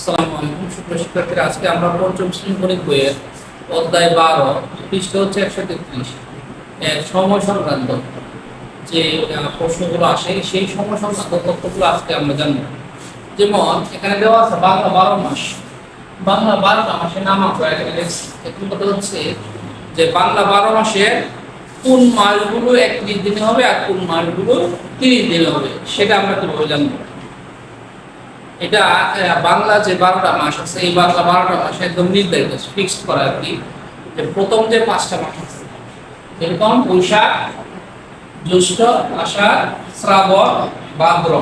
আসসালামু আলাইকুম। সুপ্রিয় শিক্ষার্থীরা, আজকে আমরা পঞ্চম শ্রেণি গণিত বইয়ের অধ্যায় বারো, পৃষ্ঠ হচ্ছে একশো তেত্রিশ। সময় সংক্রান্ত যে প্রশ্নগুলো আসে, সেই সময় সংক্রান্ত তথ্যগুলো আজকে আমরা জানব। যেমন, এখানে দেওয়া আছে বাংলা বারো মাস। বাংলা বারোটা মাসের নাম আমরা এখানে এখন কথা হচ্ছে যে, বাংলা বারো মাসের কোন মাসগুলো একত্রিশ দিনে হবে আর কোন মাসগুলো তিরিশ দিনে হবে, সেটা আমরা কীভাবে জানব? এটা বাংলা যে বারোটা মাস আছে, এই বাংলা বারোটা মাস একদম নির্ধারিত ফিক্সড করা আর কি, যে প্রথম যে পাঁচটা মাস আছে এরকম বৈশাখ, জ্যৈষ্ঠ, আষাঢ়, শ্রাবণ, ভাদ্র।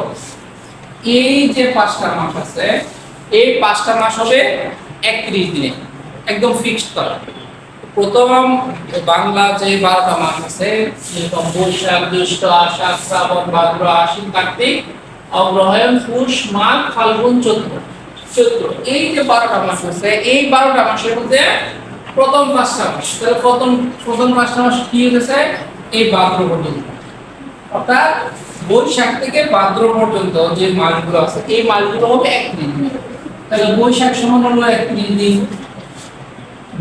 এই যে পাঁচটা মাস আছে, এই পাঁচটা মাস হবে একত্রিশ দিনে, একদম ফিক্সড করা। প্রথম বাংলা যে বারোটা মাস আছে, যেরকম বৈশাখ, জ্যৈষ্ঠ, আষাঢ়, শ্রাবণ, ভাদ্র, আশ্বিন, কার্তিক অগ্রহায়ণ পুষ মাঘ, ফাল্গুন, চৈত্র। চৈত্র। এই যে বারোটা মাস আছে, এই বারোটা মাসের মধ্যে প্রথম পাঁচটা মাস। তাহলে প্রথম প্রথম পাঁচটা মাস কি হয়েছে? এই ভাদ্র পর্যন্ত। অর্থাৎ বৈশাখ থেকে ভাদ্র পর্যন্ত যে মাসগুলো আছে, এই মাসগুলো হবে একত্রিশ দিন। তাহলে বৈশাখ সমান হলো একত্রিশ দিন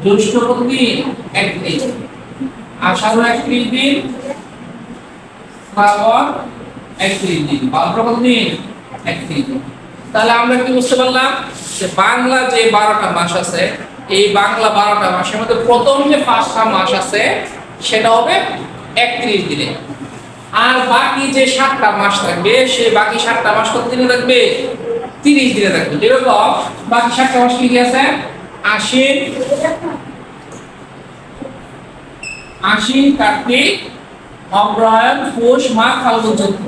জ্যৈষ্ঠ কত দিন? একত্রিশ আষাঢ় একত্রিশ দিন। শ্রাবণ একত্রিশ দিন তাহলে আমরা কি বুঝতে পারলাম যে বাংলা যে বারোটা মাস আছে, এই বাংলা বারোটা মাসের মধ্যে প্রথম যে পাঁচটা মাস আছে, সেটা হবে একত্রিশ দিনে। আর বাকি যে সাতটা মাস থাকবে সেই বাকি সাতটা মাস কত দিনে থাকবে? তিরিশ দিনে থাকবে। যেরকম বাকি সাতটা মাস কি আছে? আশ্বিন আশ্বিন, কার্তিক, অগ্রহায়ণ, পৌষ, মাঘ, ফাল্গুন, চৈত্র।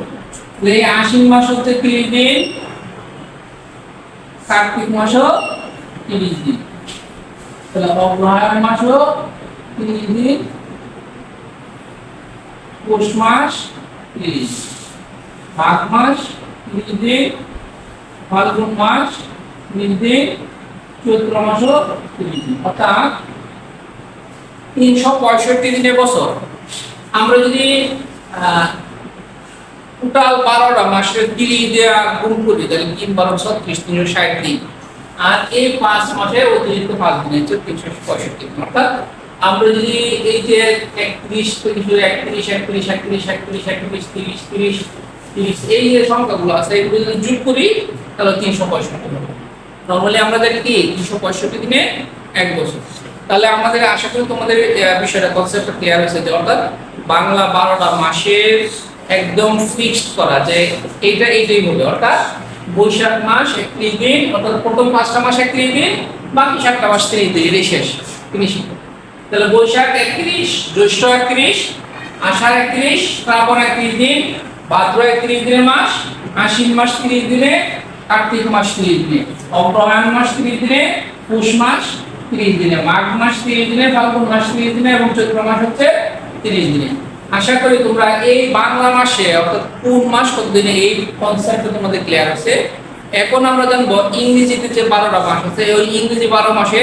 এই আশ্বিন মাস হচ্ছে তিরিশ দিন, কার্তিক মাসও তিরিশ দিন। তাহলে অগ্রহায়ণ মাসও তিরিশ দিন, পৌষ মাস তিরিশ মাঘ মাস তিরিশ দিন, ফাল্গুন মাস তিরিশ দিন, চৈত্র মাসও তিরিশ দিন। অর্থাৎ তিনশো পঁয়ষট্টি দিনের বছর। আমরা যদি টোটাল বারোটা মাসের তিরিশ দেওয়া গুণ করি, তাহলে তিন বারো ছত্রিশ, তিনশো ষাট দিন। আর এই পাঁচ মাসে অতিরিক্ত পাঁচ দিন হচ্ছে তিনশো পঁয়ষট্টি দিন। অর্থাৎ আমরা যদি এই যে একত্রিশ তিরিশ একত্রিশ একত্রিশ একত্রিশ একত্রিশ একত্রিশ, তিরিশ তিরিশ তিরিশ, এই যে সংখ্যাগুলো আছে, এগুলো যদি যোগ করি, তাহলে তিনশো পঁয়ষট্টি হবে। নর্মালি আমরা জানি কি, তিনশো পঁয়ষট্টি দিনে এক বছর। তাহলে আমাদের আশা করি তোমাদের বিষয়টা কনসেপ্টটা ক্লিয়ার হয়েছে যে অর্থাৎ বাংলা বারোটা মাসের একদম ফিক্সড করা যে এইটা এইটাই হবে। অর্থাৎ বৈশাখ মাস একত্রিশ দিন, অর্থাৎ প্রথম পাঁচটা মাস একত্রিশ দিন, বাকি সাতটা মাস তিরিশ দিন, এটাই শেষ ফিনিশিং তাহলে বৈশাখ একত্রিশ, জ্যৈষ্ঠ একত্রিশ, আষাঢ় একত্রিশ, শ্রাবণ একত্রিশ দিন, ভাদ্র একত্রিশ দিনের মাস, আশ্বিন মাস তিরিশ দিনে, কার্তিক মাস তিরিশ দিনে, অগ্রহায়ণ মাস তিরিশ দিনে, পৌষ মাস তিরিশ দিনে, মাঘ মাস তিরিশ দিনে, ফাল্গুন মাস তিরিশ দিনে এবং চৈত্র মাস হচ্ছে তিরিশ দিনে। আশা করি তোমরা এই বাংলা মাসে, অর্থাৎ কোন মাস কত দিনে এই কনসেপ্টটা তোমাদের ক্লিয়ার আছে এখন আমরা জানব ইংরেজিতে যে বারোটা মাস আছে ওই ইংরেজি বারো মাসে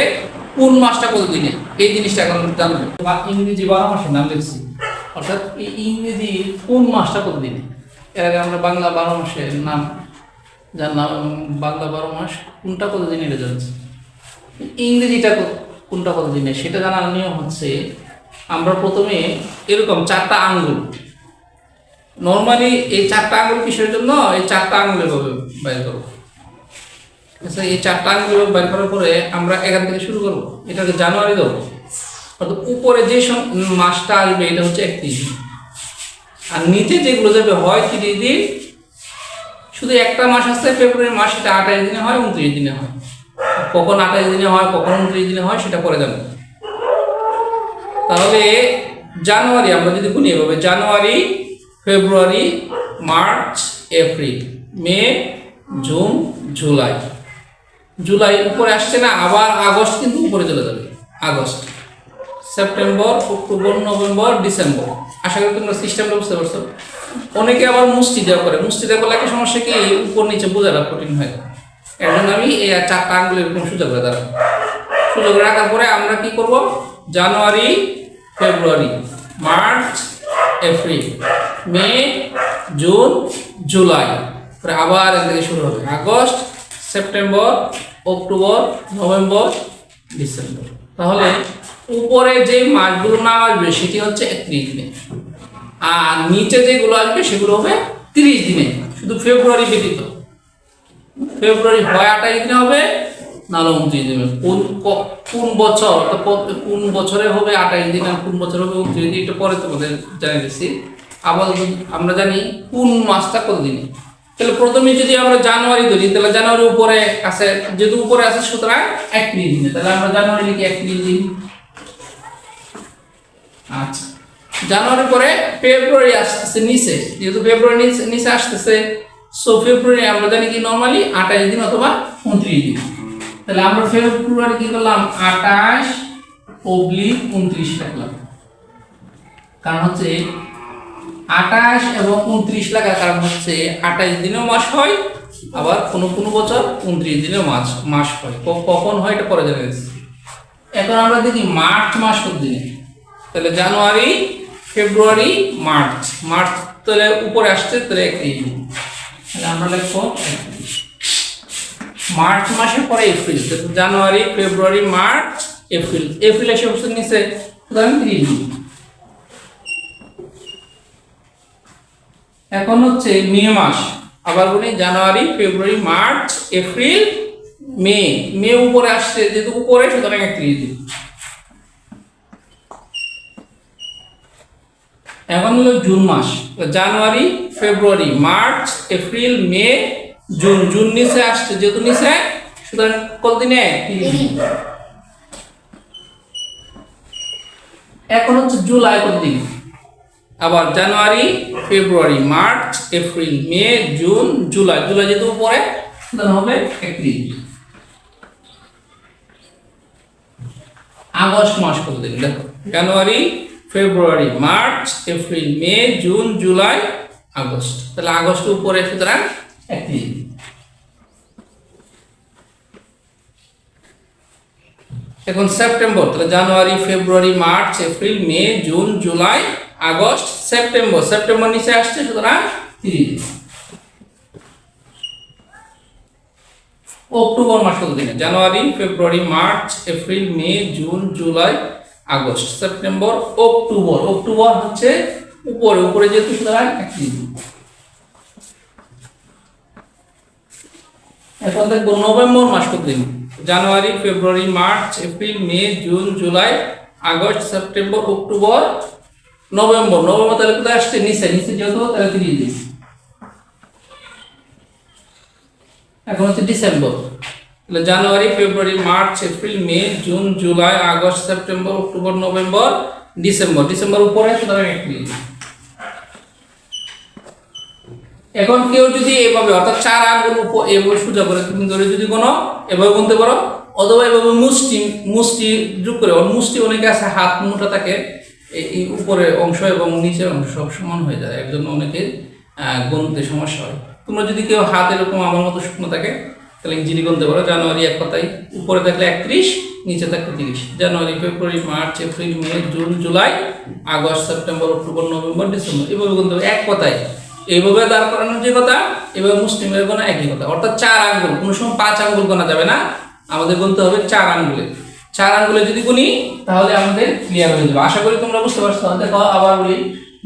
কোন মাসটা কত দিনে এই জিনিসটা এখন জানব। বা ইংরেজি বারো মাসের নাম লিখছি। অর্থাৎ এই ইংরেজি কোন মাসটা কত দিনে এর আগে আমরা বাংলা বারো মাসের নাম নাম বাংলা বারো মাস কোনটা কত দিনে এটা জানছি? ইংরেজিটা কোনটা কত দিনে সেটা জানার নিয়ম হচ্ছে আমরা প্রথমে এরকম চারটা আঙ্গুল। নর্মালি এই চারটা আঙ্গুল কিসের জন্য? এই চারটা আঙ্গুল এভাবে বাইর করব। আচ্ছা এই চারটা আঙ্গুল বাইর করার পরে আমরা এখান থেকে শুরু করব। এটাকে জানুয়ারি দেবো। অর্থাৎ উপরে যে মাসটা আসবে, এটা হচ্ছে একত্রিশ দিন। আর নিচে যেগুলো যাবে হয় তিরিশ দিন। শুধু একটা মাস আছে, ফেব্রুয়ারি মাস, সেটা আঠাশ দিনে হয়, উনত্রিশ দিনে হয়। কখন আঠাশ দিনে হয়, কখন উনত্রিশ দিনে হয়, সেটা পরে জানব। তাহলে জানুয়ারি, আমরা যদি গুনি এভাবে, January, February, March, April, May, June, July. July উপরে আসছে না, আবার আগস্ট কিন্তু উপরে চলে যাবে। August, September, October, November, December. আশা করি তোমরা সিস্টেমটা বুঝতে পারছ। অনেকে আবার মুষ্টি দেওয়া করে। মুষ্টি দেওয়া করলে একটা সমস্যা কি, উপর নিচে বোঝাটা কঠিন হয়। জন্য আমি এই চারটা আঙ্গুল এরকম সুযোগ করে দাঁড়াবো সুযোগ রাখার পরে আমরা কি করব? January, February, March, April, May, June, July. পরে আবার থেকে শুরু হবে। August, September, October, November, December. তাহলে উপরে যে মাসগুলো না আসবে, সেটি হচ্ছে একত্রিশ দিনে। আর নিচে যেগুলো আসবে, সেগুলো হবে তিরিশ দিনে। শুধু ফেব্রুয়ারি ব্যতীত। ফেব্রুয়ারি হয় আঠাশ দিনে হবে নাহলে উনত্রিশ দিনে কোন কোন বছর, অর্থাৎ কোন বছরে হবে আঠাশ দিন আর কোন বছরে হবে উনত্রিশ দিন এটা পরে তোমাদের জানিয়ে দিচ্ছি। আবার আমরা জানি কোন মাসটা কত দিনে? তাহলে প্রথমে যদি আমরা জানুয়ারি ধরি, তাহলে জানুয়ারি উপরে আছে, যেহেতু উপরে আছে, সুতরাং একত্রিশ দিনে। তাহলে আমরা জানুয়ারি লিখি একত্রিশ দিন। আচ্ছা। জানুয়ারির পরে ফেব্রুয়ারি আসতেছে নিচে। যেহেতু ফেব্রুয়ারি নিচে নিচে আসতেছে সো ফেব্রুয়ারি আমরা জানি কি নর্মালি আঠাশ দিন অথবা উনত্রিশ দিন। তাহলে আমরা ফেব্রুয়ারি কি করলাম? আঠাশ অব্লিক উনত্রিশ রাখলাম। কারণ হচ্ছে আঠাশ এবং উনত্রিশ লাগার কারণ হচ্ছে আঠাশ দিনেও মাস হয়, আবার কোনো কোনো বছর উনত্রিশ দিনেও মাস মাস হয়। কখন হয় এটা পরে জানা গেছে। এখন আমরা দেখি মার্চ মাস দিনে তাহলে জানুয়ারি, ফেব্রুয়ারি, মার্চ। মার্চ তাহলে উপরে আসছে, তাহলে একত্রিশ তাহলে আমরা লিখব 31 মার্চ মাসের পরে April January, February, March, April. April এসে বছর নিচে এখন হচ্ছে মে মাস। আবার বলি জানুয়ারি, ফেব্রুয়ারি, মার্চ, এপ্রিল, মে। মে উপরে আসছে, যেহেতু উপরে, সুতরাং একত্রিশ দিন এখন হলো জুন মাস। January, February, March, April, May June June নিচে আসছে যেহেতু নিচে সুতরাং কত দিনে? এখন হচ্ছে জুলাই কত দিন? আবার January February March April May June July. July যেহেতু পরে সুতরাং হবে একত্রিশ আগস্ট মাস কত দিন? দেখো January February March April May June July August. তাহলে আগস্ট উপরে সুতরাং দিন। এখন সেপ্টেম্বর তাহলে January February March April May June July August September September নিচে আসছে, সুতরাং তিরিশ। অক্টোবর মাস কত দিনে? January February March April May June July August September October October হচ্ছে উপরে। উপরে যেহেতু সুতরাং একত্রিশ এখন দেখব নভেম্বর মাস কত দিন। January, February, March, April, May, June, July, August, September, October, November. November তাহলে কোথায় আসছে? নিচে। নিচে যেহেতু তাহলে তিরিশ দিন। এখন হচ্ছে ডিসেম্বর। তাহলে January, February, March, April, May, June, July, August, September, October, November, December. December উপরে, সুতরাং এপ্রিল। এখন কেউ যদি এভাবে, অর্থাৎ চার আঙ্গুল উপ- এভাবে সোজা করে তুমি ধরে যদি কোনো, এভাবে গুনতে পারো, অথবা এভাবে মুষ্টি মুষ্টি যোগ করে মুষ্টি অনেকে আছে, হাত মোটা থাকে এই- উপরের অংশ এবং নিচের অংশ সব সমান হয়ে যায়, এর জন্য অনেকে গুনতে সমস্যা হয়। তোমরা যদি কেউ হাত এরকম আমার মতো শুকনো থাকে, তাহলে ইঞ্জিনি গুনতে পারো, জানুয়ারি এক কথায়, উপরে থাকলে একত্রিশ, নিচে থাকলে তিরিশ। January, February, March, April, May, June, July, August, September, October, November, December, এভাবে গুনতে হবে এক কথায় এইভাবে দাঁড় করানোর যে কথা, এভাবে মুসলিমের গোনা একই কথা। অর্থাৎ চার আঙ্গুল, কোনো সময় পাঁচ আঙ্গুল গোনা যাবে না। আমাদের বলতে হবে চার আঙ্গুলে। চার আঙ্গুলে যদি গুনি, তাহলে আমাদের ক্লিয়ার হয়ে যাবে। আশা করি তোমরা বুঝতে পারছ। দেখো, আবার বলি,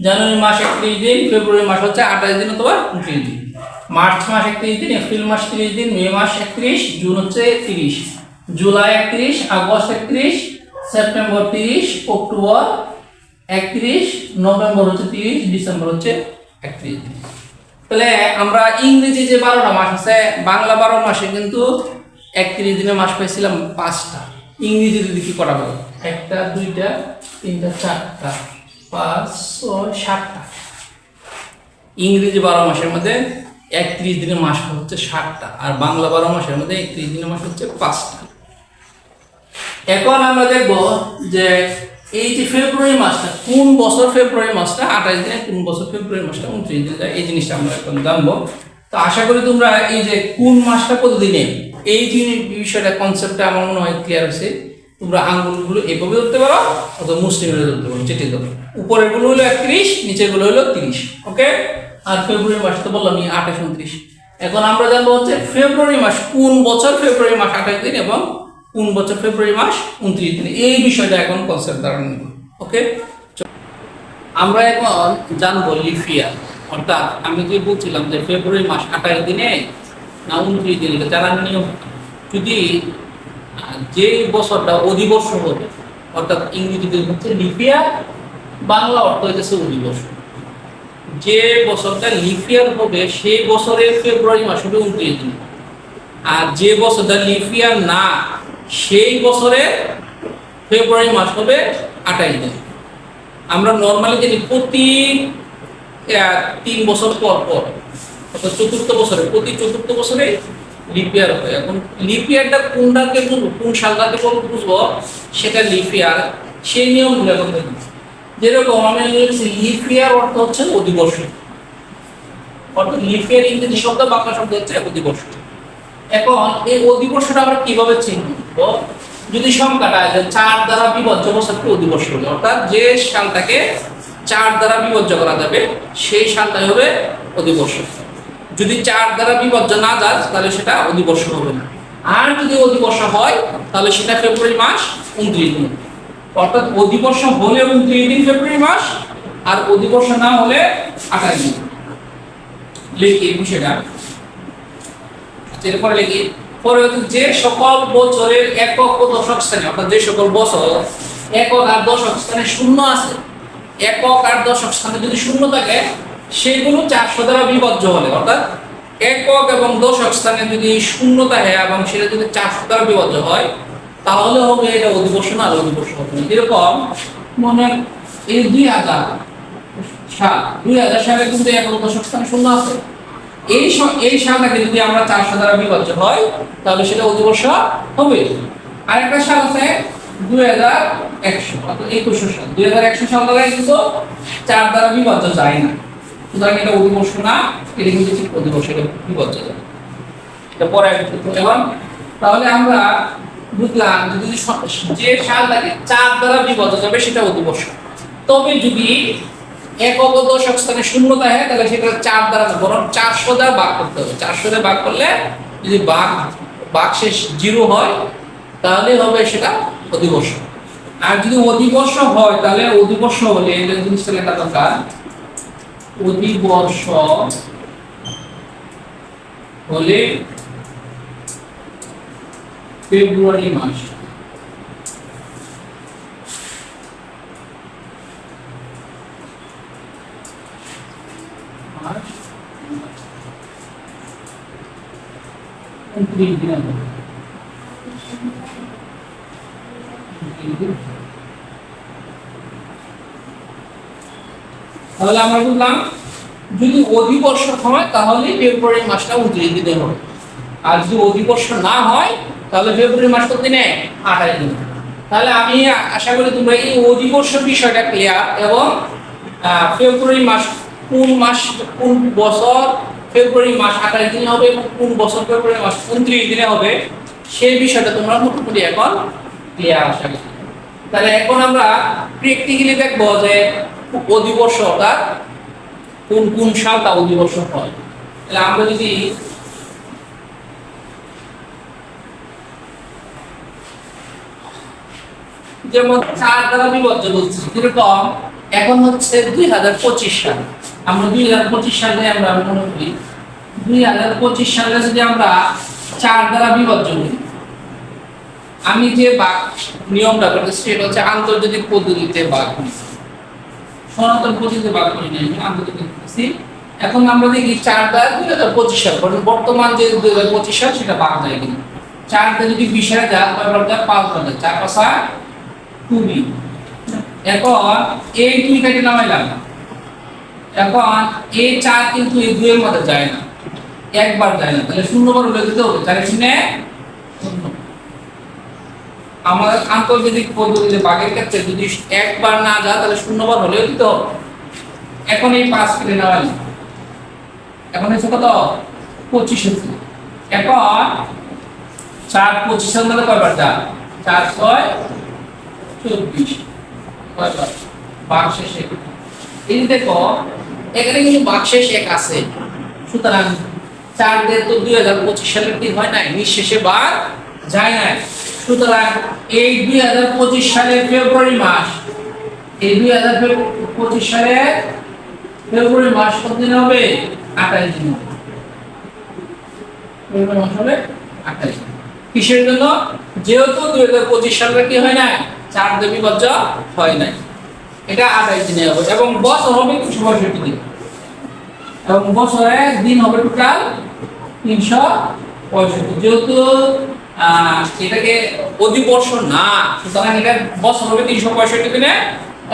জানুয়ারি মাস একত্রিশ দিন, ফেব্রুয়ারি মাস হচ্ছে আঠাশ দিন অথবা উনত্রিশ দিন। মার্চ মাস একত্রিশ দিন, এপ্রিল মাস তিরিশ দিন, মে মাস একত্রিশ, জুন হচ্ছে তিরিশ। জুলাই একত্রিশ, আগস্ট একত্রিশ, সেপ্টেম্বর তিরিশ, অক্টোবর একত্রিশ, নভেম্বর হচ্ছে তিরিশ, ডিসেম্বর হচ্ছে তাহলে আমরা ইংরেজি যে বারোটা মাস আছে, বাংলা বারো মাসে কিন্তু একত্রিশ দিনের মাস পাইছিলাম পাঁচটা। ইংরেজি যদি কি করা হবে একটা, দুইটা, তিনটা, চারটা, পাঁচ, ছয়, সাতটা। ইংরেজি বারো মাসের মধ্যে একত্রিশ দিনের মাস হচ্ছে ষাটটা আর বাংলা বারো মাসের মধ্যে একত্রিশ দিনের মাস হচ্ছে পাঁচটা। এখন আমরা দেখব যে এই যে ফেব্রুয়ারি মাসটা, কোন বছর ফেব্রুয়ারি মাসটা? আঠাশ দিনে কোন বছর ফেব্রুয়ারি মাসটা? উনত্রিশ দিনে যায় এই জিনিসটা আমরা এখন জানব। তো আশা করি তোমরা এই যে কোন মাসটা কত দিনে এই জিনিস বিষয়টা কনসেপ্টটা আমার মনে হয় ক্লিয়ার হয়েছে। তোমরা আঙ্গুলগুলো এভাবে ধরতে পারো, অথবা মুসলিমে ধরতে পারো চেটে ধরো। উপরেরগুলো হলো একত্রিশ নিচেরগুলো হলো তিরিশ, ওকে? আর ফেব্রুয়ারি মাস তো বললাম আঠাশ, উনত্রিশ। এখন আমরা জানব হচ্ছে ফেব্রুয়ারি মাস, কোন বছর ফেব্রুয়ারি মাস, আঠাশ দিন এবং কোন বছর? ফেব্রুয়ারি মাস, উনত্রিশ দিন। এই বিষয়টা এখন কনসেপ্ট দ্বারা নিব, ওকে? আমরা এখন জানব লিফিয়ার অর্থাৎ আমি যে বলছিলাম যে ফেব্রুয়ারি মাস আঠাশ দিনে না উনত্রিশ দিনে জানার নিয়ম। যদি যে বছরটা অধিবর্ষ হবে, অর্থাৎ ইংরেজিতে হচ্ছে লিপিয়ার বাংলা অর্থ হইতেছে অধিবর্ষ। যে বছরটা লিপিয়ার হবে, সেই বছরের ফেব্রুয়ারি মাস হবে উনত্রিশ দিন। আর যে বছরটা লিপিয়ার না সেই বছরে ফেব্রুয়ারি মাস হবে আঠাশ দিন। আমরা নর্মালি জানি প্রতি তিন বছর পর পর, অর্থাৎ চতুর্থ বছরে, প্রতি চতুর্থ বছরে লিপিয়ার হয়। এখন লিপিয়ারটা কোনটাকে বুঝব কোন সালটাকে বুঝব? সেটা লিপিয়ার সেই নিয়মগুলো এখন যেরকম আমি বলছি লিপিয়ার অর্থ হচ্ছে অধিবর্ষ। অর্থাৎ লিপিয়ার ইংরেজি শব্দ বাংলা শব্দ হচ্ছে অধিবর্ষ। এখন এই অধিবর্ষটা আমরা কীভাবে চিনব? যদি সংখ্যাটা চার দ্বারা বিভাজ্য বছরকে অধিবর্ষ অর্থাৎ যে সালটাকে চার দ্বারা বিভাজ্য করা যাবে, সেই সালটাই হবে অধিবর্ষ। যদি চার দ্বারা বিভাজ্য না যায়, তাহলে সেটা অধিবর্ষ হবে না। আর যদি অধিবর্ষ হয়, তাহলে সেটা ফেব্রুয়ারি মাস উনত্রিশ দিন। অর্থাৎ অধিবর্ষ হলে উনত্রিশ দিন ফেব্রুয়ারি মাস, আর অধিবর্ষ না হলে আঠাশ দিন। লিখি বিষয়টা। এরপরে লিখি। পরে যে সকল বছরের একক ও দশক স্থানে অর্থাৎ যে সকল বছর একক আর দশক স্থানে শূন্য আছে, একক আর দশক স্থানে যদি শূন্য থাকে, সেগুলো চারশো দ্বারা বিভাজ্য হলে, অর্থাৎ একক এবং দশক স্থানে যদি শূন্য থাকে এবং সেটা যদি চারশো দ্বারা বিভাজ্য হয়, তাহলে হবে এটা অধিবর্ষ না আর অধিবর্ষ হবে এরকম মনে এই দুই হাজার সাল, দুই হাজার সালে কিন্তু একক দশক স্থানে শূন্য আছে। এই এই সালটাকে যদি আমরা চারশো দ্বারা বিভাজ্য হয়, তাহলে সেটা অধিবর্ষ হবে। আরেকটা সাল আছে দুই হাজার একশো, অর্থাৎ একুশশো সাল। দুই হাজার একশো সাল দ্বারা কিন্তু চার দ্বারা বিভাজ্য যায় না। সুতরাং এটা অধিবর্ষ না, এটা কিন্তু ঠিক অধিবর্ষ এটা বিভাজ্য যায়। এটা পরে এবং তাহলে আমরা বুঝলাম যে যদি যে সালটাকে চার দ্বারা বিভাজ্য যাবে, সেটা অধিবর্ষ তবে যদি একক দশক স্থানে শূন্য থাকে তাহলে সেটা চার দ্বারা বরং চারশো দ্বারা করতে হবে। চারশো দ্বারা করলে যদি শেষ জিরো হয়, তাহলে হবে সেটা অধিবর্ষ। আর যদি অধিবর্ষ হয়, তাহলে অধিবর্ষ হলে এটা জিনিসটা লেখা দরকার, অধিবর্ষ হলে ফেব্রুয়ারি মাস। উনত্রিশ দিন। উনত্রিশ তাহলে আমরা বুঝলাম, যদি অধিবর্ষ হয়, তাহলে ফেব্রুয়ারি মাসটা উনত্রিশ দিনে হবে আর যদি অধিবর্ষ না হয়, তাহলে ফেব্রুয়ারি মাস কত দিনে আঠাশ দিন তাহলে আমি আশা করি তোমরা এই অধিবর্ষ বিষয়টা ক্লিয়ার এবং ফেব্রুয়ারি মাস, কোন মাস, কোন বছর ফেব্রুয়ারি মাস আঠাশ দিনে হবে এবং কোন বছর ফেব্রুয়ারি মাস উনত্রিশ দিনে হবে সেই বিষয়টা তোমরা মোটামুটি এখন ক্লিয়ার করি। তাহলে এখন আমরা প্র্যাকটিক্যালি দেখব যে অধিবর্ষ অর্থাৎ কোন কোন সালটা অধিবর্ষ হয়। তাহলে আমরা যদি যেমন চার দ্বারা বিভাজ্য বলছি, যেরকম এখন হচ্ছে দুই হাজার পঁচিশ সাল। আমরা দুই হাজার পঁচিশ সালে আমরা মনে করি, দুই হাজার পঁচিশ সালে যদি আমরা চার দ্বারা বিভাজ্য করি আমি যে বাঘ নিয়মটা করতেছি সেটা হচ্ছে আন্তর্জাতিক পদ্ধতিতে করেছি সনাতন পদ্ধতিতে বাক করি নাই আন্তর্জাতিক এখন আমরা দেখি চার দ্বারা দুই হাজার পঁচিশ সাল বর্তমান যে দুই হাজার পঁচিশ সাল, সেটা বাক যায় কিনা। চার দিয়ে যদি বিশ হাজার যায় পাঁচ হাজার চার পাঁচা কুড়ি। এখন এই দুই কেটে নামাইলাম। এখন এই চার কিন্তু এই দুইয়ের মধ্যে যায় না। একবার যায় না। তাহলে শূন্যবার উল্লেখ দিতে হবে। চারে শূন্যে। আমাদের আন্তর্জাতিক পদ্ধতিতে বাঘের ক্ষেত্রে যদি একবার না যায়, তাহলে শূন্যবার হলেও দিতে হবে। এখন এই পাঁচ কেটে নেওয়াই এখন হচ্ছে কত? পঁচিশ হচ্ছে এখন চার পঁচিশের মধ্যে কয়বার যায়? চার ছয় চব্বিশ। কয়বার? বাঘ শেষে। এই দেখো এখানে বাঘ শেষ এক আছে। সুতরাং চার দিয়ে তো দুই হাজার পঁচিশ সালের দিন হয় নাই? নিঃশেষে বার যায় নাই। সুতরাং এই দুই হাজার পঁচিশ সালের ফেব্রুয়ারি মাস, এই দুই হাজার পঁচিশ সালের ফেব্রুয়ারি মাস কত দিন হবে? আঠাশ দিন ফেব্রুয়ারি মাস হবে আঠাশ দিন। কিসের জন্য? যেহেতু দুই হাজার পঁচিশ সালে কি হয় নাই? চার দেবী বজ্র হয় নাই। এটা আঠাশ দিনে হবে এবং বছর হবে তিনশো পঁয়ষট্টি দিন। এবং বছরে দিন হবে টোটাল তিনশো পঁয়ষট্টি। যেহেতু এটাকে অধিবর্ষ না, সুতরাং এটা বছর হবে তিনশো পঁয়ষট্টি দিনে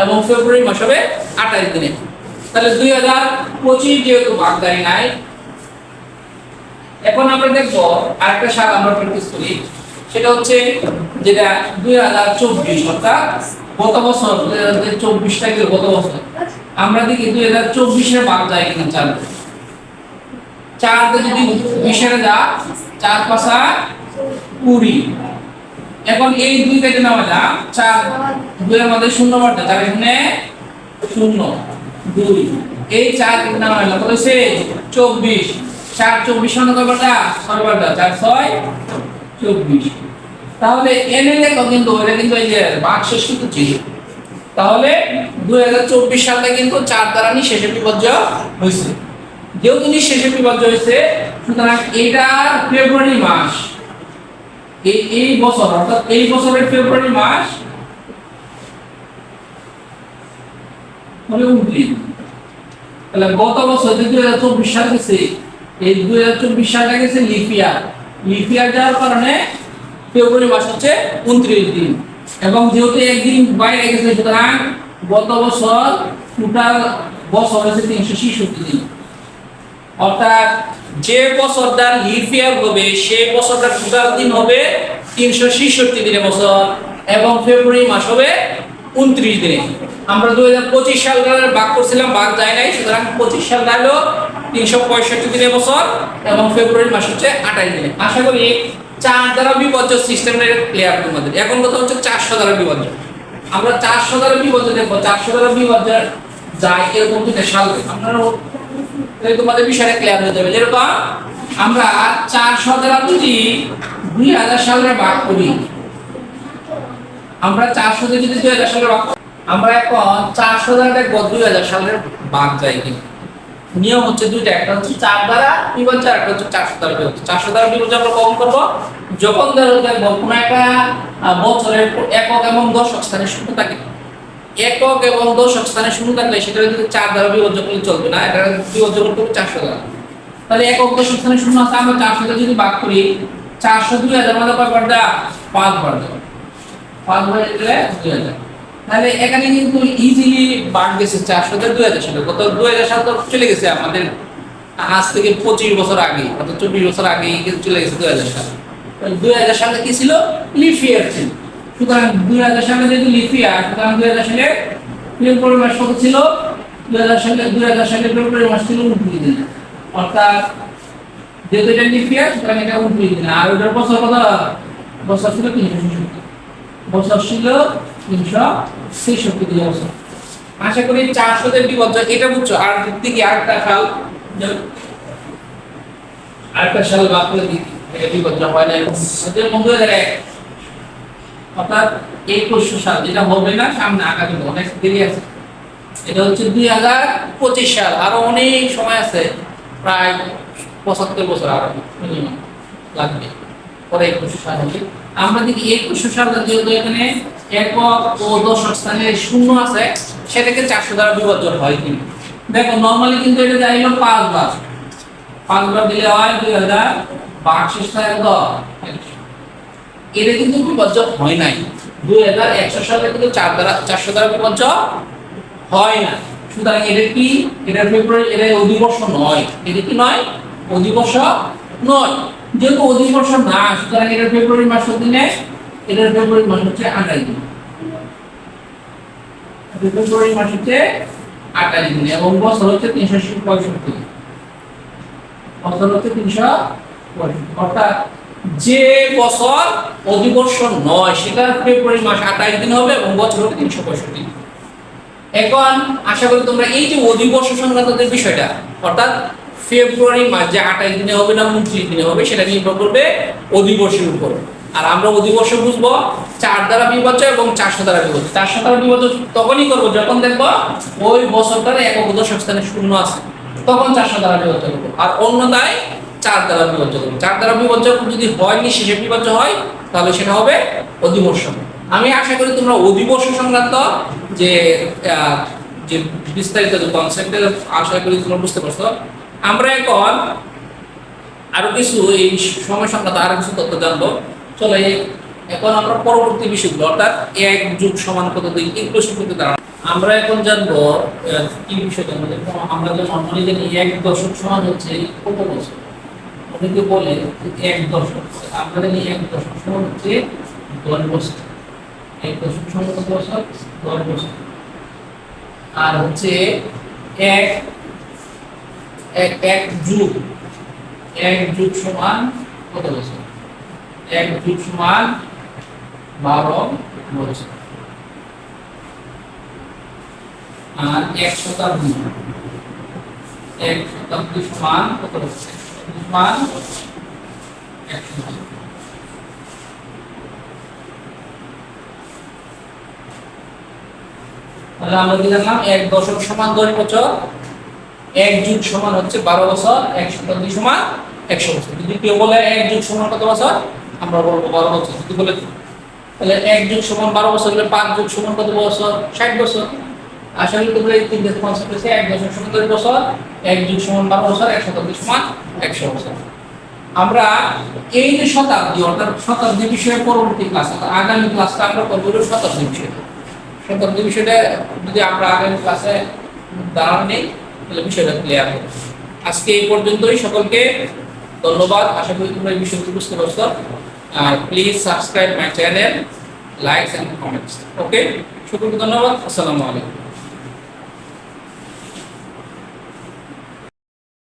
এবং ফেব্রুয়ারি মাস হবে আঠাশ দিনে। তাহলে দুই হাজার পঁচিশ যেহেতু বাগদারি নাই, এখন আমরা দেখব আরেকটা সাল আমরা প্র্যাকটিস করি। সেটা হচ্ছে যেটা দুই হাজার চব্বিশ, অর্থাৎ গত বছর দুই চব্বিশটা গেল গত বছর। আমরা দুই হাজার চব্বিশের বাদ যায় কিনা চার যদি বিশের যা, চার পাশা কুড়ি। এখন এই দুই কেটে নেওয়া যা, চার দুইয়ের মধ্যে শূন্য বাড়তে চার এখানে শূন্য, দুই। এই চার কেটে নেওয়া হলো কত হয়েছে চব্বিশ। চার চব্বিশ সঙ্গে কয়বারটা? ছয় বারটা চার ছয়, চব্বিশ। তাহলে এনে দেখো কিন্তু এটা কিন্তু এই যে বাক কিন্তু ছিল তাহলে দুই হাজার চব্বিশ সালে কিন্তু চার দ্বারা নিঃশেষে বিপর্য হয়েছে। যেহেতু নিঃশেষে বিপর্য হয়েছে, সুতরাং এটা ফেব্রুয়ারি মাস। এই এই বছর, অর্থাৎ এই বছরের ফেব্রুয়ারি মাস হবে উনত্রিশ। তাহলে গত বছর যে দুই হাজার চব্বিশ সাল গেছে, এই দুই হাজার চব্বিশ সালটা গেছে লিপিয়ার লিপিয়ার যাওয়ার কারণে ফেব্রুয়ারি মাস হচ্ছে উনত্রিশ দিন। এবং যেহেতু একদিন বাইরে গেছে, সুতরাং গত বছর টোটাল বছর হয়েছে তিনশো ছেষট্টি দিন। অর্থাৎ যে বছরটা লিপ ইয়ার হবে সেই বছরটা টোটাল দিন হবে তিনশো ছেষট্টি দিনে বছর, এবং ফেব্রুয়ারি মাস হবে উনত্রিশ দিনে আমরা দুই হাজার পঁচিশ সালের ভাগ করছিলাম ভাগ যায় নাই, সুতরাং পঁচিশ সালটা হলো তিনশো পঁয়ষট্টি দিনে বছর, এবং ফেব্রুয়ারি মাস হচ্ছে আঠাশ দিনে আশা করি চার দ্বারা বিপর্য সিস্টেমের ক্লিয়ার তোমাদের। এখন কথা হচ্ছে চারশো দ্বারা বিপর্য আমরা চারশো দ্বারা বিপর্য দেখব। চারশো দ্বারা বিপর্য যায় এরকম দুটো সাল আপনারা তোমাদের বিষয়টা ক্লিয়ার হয়ে যাবে। যেরকম আমরা চারশো দ্বারা যদি দুই হাজার সালে ভাগ করি, আমরা চারশো দিয়ে যদি দুই হাজার সালে ভাগ আমরা এখন চারশো দ্বারা দেখব দুই হাজার সালের ভাগ যায় কিনা। নিয়ম হচ্ছে দুইটা, একটা হচ্ছে চার দ্বারা বিপর্য আর একটা হচ্ছে চারশো দ্বারা বিপর্য চারশো দ্বারা বিপর্য আমরা কখন করব? যখন ধরো দেখব কোনো একটা বছরের একক এবং দশক স্থানে শূন্য থাকে। একক এবং দশক স্থানে শূন্য থাকলে সেটা যদি চার দ্বারা বিভাজ্য করলে চলবে না, এটা বিভাজ্য করতে হবে চারশো দ্বারা। তাহলে একক দশক স্থানে শূন্য আছে, আমরা চারশো যদি ভাগ করি, চারশো দুই হাজার মধ্যে কয়বার দেওয়া পাঁচ দেওয়া পাঁচ বার দুই হাজার। তাহলে এখানে কিন্তু ইজিলি বাড় গেছে চারশো থেকে দুই হাজার সালে। গত দুই হাজার সাল তো চলে গেছে আমাদের আজ থেকে পঁচিশ বছর আগে, অর্থাৎ চব্বিশ বছর আগে কিন্তু চলে গেছে দুই হাজার সালে। দুই হাজার সালে কি ছিল? লিফিয়ার ছিল। সুতরাং দুই হাজার সালে যেহেতু লিফিয়ার সুতরাং দুই হাজার সালে ফেব্রুয়ারি মাস কত ছিল? দুই হাজার সালে, দুই হাজার সালে ফেব্রুয়ারি মাস ছিল উনত্রিশ দিন। অর্থাৎ যেহেতু এটা লিফিয়ার সুতরাং এটা উনত্রিশ দিন। আর ওটার বছর কত? বছর ছিল তিনশো ছেষট্টি। বছর ছিল তিনশো ছেষট্টি বছর। আশা করি চারশো দেড় বছর এটা বুঝছ। আর দিকে আরেকটা সাল। আরেকটা সাল বাদ করে দিই এটা বিপর্য হয় না ওদের বন্ধু যায় অর্থাৎ একুশশো সাল যেটা হবে না সামনে আগামী অনেক দেরি আছে। এটা হচ্ছে দুই হাজার পঁচিশ সাল আরও অনেক সময় আছে। প্রায় পঁচাত্তর বছর আরও লাগবে। পরে একুশশো সাল হবে। আমরা দেখি একুশশো সাল যেহেতু এখানে একক ও দশক স্থানে শূন্য আছে, সেটাকে চারশো দ্বারা বিভাজন হয় কিন্তু দেখো নর্মালি কিন্তু এটা যাই হলো পাঁচবার। পাঁচবার দিলে হয় দুই হাজার বার্ষিক এটা কিন্তু বিপর্য হয় নাই। দুই হাজার একশো সালে কিন্তু চার দ্বারা, চারশো দ্বারা বিপর্য হয় না সুতরাং এটা কি? এটা ফেব্রুয়ারি এটা অধিবর্ষ নয়। এটা কি নয়? অধিবর্ষ নয়। যেহেতু অধিবর্ষ না সুতরাং এটা ফেব্রুয়ারি মাস দিনে এটার ফেব্রুয়ারি মাস হচ্ছে আঠাশ দিন। ফেব্রুয়ারি মাস হচ্ছে আঠাশ দিন এবং বছর হচ্ছে তিনশো পঁয়ষট্টি বছর হচ্ছে তিনশো পঁয়ষট্টি অর্থাৎ যে বছর অধিবর্ষ নয়, সেটা ফেব্রুয়ারি মাস আঠাশ দিন হবে এবং বছর হবে তিনশো পঁয়ষট্টি এখন আশা করি তোমরা এই যে অধিবর্ষ সংক্রান্ত বিষয়টা, অর্থাৎ ফেব্রুয়ারি মাস যে আঠাশ দিনে হবে না, উনত্রিশ দিনে হবে, সেটা নির্ভর করবে অধিবর্ষের উপর আর আমরা অধিবর্ষ বুঝব চার দ্বারা বিভাজ্য এবং চারশো দ্বারা বিভাজ্য চারশো দ্বারা বিভাজ্য তখনই করব যখন দেখব ওই বছরটার একক দশক স্থানে শূন্য আছে। তখন চারশো দ্বারা বিভাজ্য করব। আর অন্যতায় চার দ্বারা বিভাজ্য করব। চার দ্বারা বিভাজ্য যদি হয় নিঃশেষে বিভাজ্য হয়, তাহলে সেটা হবে অধিবর্ষ। আমি আশা করি তোমরা অধিবর্ষ সংক্রান্ত যে যে বিস্তারিত যে কনসেপ্ট আশা করি তোমরা বুঝতে পারছ। আমরা এখন আরও কিছু এই সময় সংক্রান্ত আরও কিছু তথ্য জানব। চলে এখন আমরা পরবর্তী বিষয়গুলো, অর্থাৎ এক যুগ সমান কত দুই এগুলো সম্পর্কে ধারণা আমরা এখন জানব কি বিষয় জানব? আমরা যে নর্মালি জানি এক দশক সমান হচ্ছে কত বছর? অনেকে বলে এক দশক আমরা জানি এক দশক সমান হচ্ছে দশ বছর। এক দশক সমান কত বছর? দশ বছর। আর হচ্ছে এক এক যুগ। এক যুগ সমান কত বছর? এক যুগ সমান বারো বছর। আর এক শতাব্দী। এক শতাব্দী সমান কত বছর? এক শতাব্দী। তাহলে আমরা কি জানলাম? এক দশক সমান দশ বছর। এক যুগ সমান হচ্ছে বারো বছর, এক শতাব্দী সমান একশো বছর। যদি কেউ বলে এক যুগ সমান কত বছর? আমরা বলব বারো বছর। যদি বলে তাহলে এক যুগ সমান বারো বছর হলে পাঁচ যুগ সমান কত বছর? ষাট বছর। আসলে তোমরা এই তিনটে কনসেপ্ট হচ্ছে এক দশক সমান বছর? এক যুগ সমান বারো বছর, এক শতাব্দী সমান একশো বছর। আমরা এই যে শতাব্দী, অর্থাৎ শতাব্দী বিষয়ে পরবর্তী ক্লাস অর্থাৎ আগামী ক্লাসটা আমরা করব শতাব্দী বিষয়ে। শতাব্দী বিষয়টা যদি আমরা আগামী ক্লাসে দাঁড়ান নেই তাহলে বিষয়টা ক্লিয়ার হবে। আজকে এই পর্যন্তই। সকলকে ধন্যবাদ। আশা করি তোমরা এই বিষয়টি বুঝতে পারছ। আর please subscribe my channel likes and comments okay সকলকে ধন্যবাদ। আসসালামু আলাইকুম।